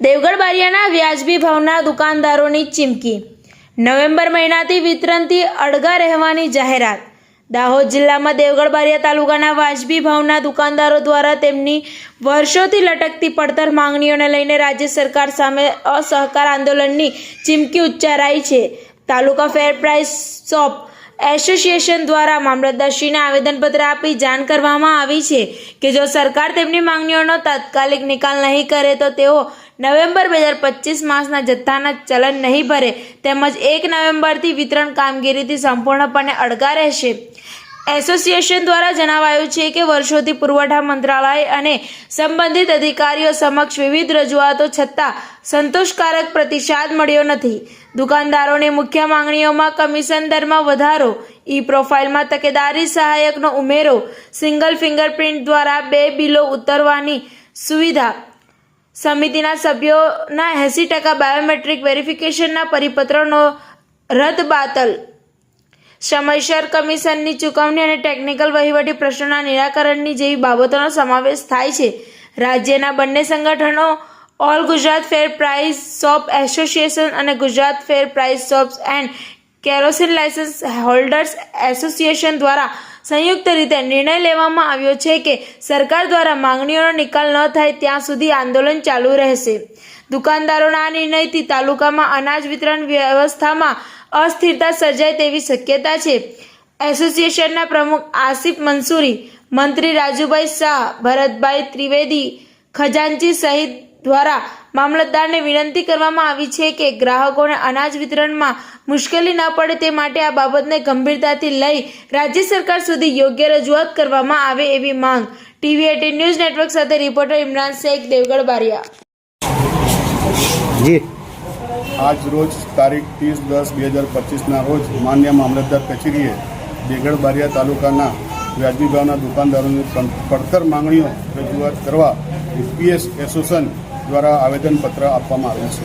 દેવગઢ બારિયાના વ્યાજબી ભાવના દુકાનદારોની ચીમકી. નવેમ્બર મહિનાથી વિતરણથી અડગા રહેવાની જાહેરાત. દાહોદ જિલ્લામાં દેવગઢ બારિયા તાલુકાના વાજબી ભાવના દુકાનદારો દ્વારા તેમની વર્ષોથી લટકતી પડતર માંગણીઓને લઈને રાજ્ય સરકાર સામે અસહકાર આંદોલનની ચીમકી ઉચ્ચારાઈ છે. Taluka fair price shop association દ્વારા મામલતદારશ્રીને આવેદનપત્ર આપી જાણ કરવામાં આવી છે કે જો સરકાર તેમની માંગણીઓનો તાત્કાલિક નિકાલ નહીં કરે તો તેઓ નવેમ્બર બે હજાર પચીસ માસના જથ્થાના ચલન નહીં ભરે તેમજ એક નવેમ્બરથી વિતરણ કામગીરીથી સંપૂર્ણપણે અડગા રહેશે. એસોસિએશન દ્વારા જણાવાયું છે કે વર્ષોથી પુરવઠા મંત્રાલય અને સંબંધિત અધિકારીઓ સમક્ષ વિવિધ રજૂઆતો છતાં સંતોષકારક પ્રતિસાદ મળ્યો નથી. દુકાનદારોની મુખ્ય માંગણીઓમાં કમિશન દરમાં વધારો ઈ પ્રોફાઇલમાં તકેદારી સહાયકનો ઉમેરો, સિંગલ ફિંગરપ્રિન્ટ દ્વારા બે બિલો ઉતરવાની સુવિધા, સમિતિના સભ્યોના એંસી ટકા બાયોમેટ્રિક વેરિફિકેશનના પરિપત્રનો રદબાતલ સમયસર કમિશનની ચૂકવણી અને ટેકનિકલ વહીવટી પ્રશ્નોના નિરાકરણની જેવી બાબતોનો સમાવેશ થાય છે. રાજ્યના બંને સંગઠનો all Gujarat fair price, shop association અને Gujarat fair price, shops and kerosene licence holders association દ્વારા સંયુક્ત રીતે નિર્ણય લેવામાં આવ્યો છે કે સરકાર દ્વારા માંગણીઓનો નિકાલ ન થાય ત્યાં સુધી આંદોલન ચાલુ રહેશે. દુકાનદારોના આ નિર્ણયથી તાલુકામાં અનાજ વિતરણ વ્યવસ્થામાં અસ્થિરતા સર્જાય તેવી શક્યતા છે. એસોસિએશનના પ્રમુખ આસિફ મંસૂરી, મંત્રી રાજુભાઈ શાહ, ભરતભાઈ ત્રિવેદી, ખજાનચી સહિત દ્વારા મામલતદારને વિનંતી કરવામાં આવી છે કે ગ્રાહકોને અનાજ વિતરણમાં મુશ્કેલી ન પડે તે માટે આ બાબતને ગંભીરતાથી લઈ રાજ્ય સરકાર સુધી યોગ્ય રજૂઆત કરવામાં આવે એવી માંગ ટીવી એટીન ન્યૂઝ નેટવર્ક સાથે રિપોર્ટર ઇમરાન શેખ દેવગઢ બારિયા જી. આજ રોજ તારીખ ત્રીસ દસ બે હજાર પચીસના રોજ માન્ય મામલતદાર કચેરીએ દેગડ બારિયા તાલુકાના વ્યાજબી ભાવના દુકાનદારોની પડતર માંગણીઓ રજૂઆત કરવા યુપીએસ એસોસિએશન દ્વારા આવેદનપત્ર આપવામાં આવ્યું છે.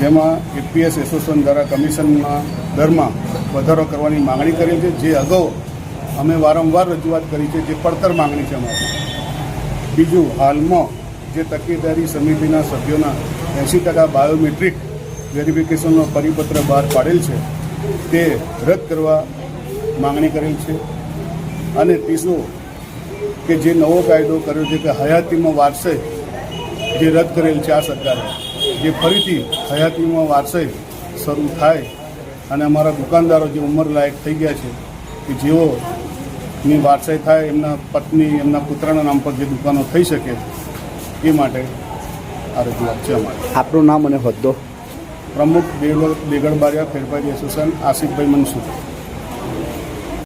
જેમાં એપીએસ એસોસિએશન દ્વારા કમિશનના દરમાં વધારો કરવાની માંગણી કરી છે. જે અગાઉ અમે વારંવાર રજૂઆત કરી છે, જે પડતર માંગણી છે અમારી. બીજું, હાલમાં જે તકેદારી સમિતિના સભ્યોના એંસી ટકા બાયોમેટ્રિક વેરિફિકેશનનો પરિપત્ર બહાર પાડેલ છે, તે રદ કરવા માંગણી કરેલ છે. અને ત્રીજું, કે જે નવો કાયદો કર્યો છે કે હયાતીમાં વારસે જે રદ કરેલ છે આ સરકારે જે ફરીથી હયાતીમાં વારસે શરૂ થાય અને અમારા દુકાનદારો જે ઉંમરલાયક થઈ ગયા છે કે જેઓની વારસાઈ થાય એમના પત્ની એમના પુત્રના નામ પર જે દુકાનો થઈ શકે એ માટે આ રજૂઆત છે અમારી. આપણું નામ અને હોદ્દો. પ્રમુખ દેગડ દેગડ બારિયા ફેરફારી એસોસિએશન આસિફભાઈ મનસુર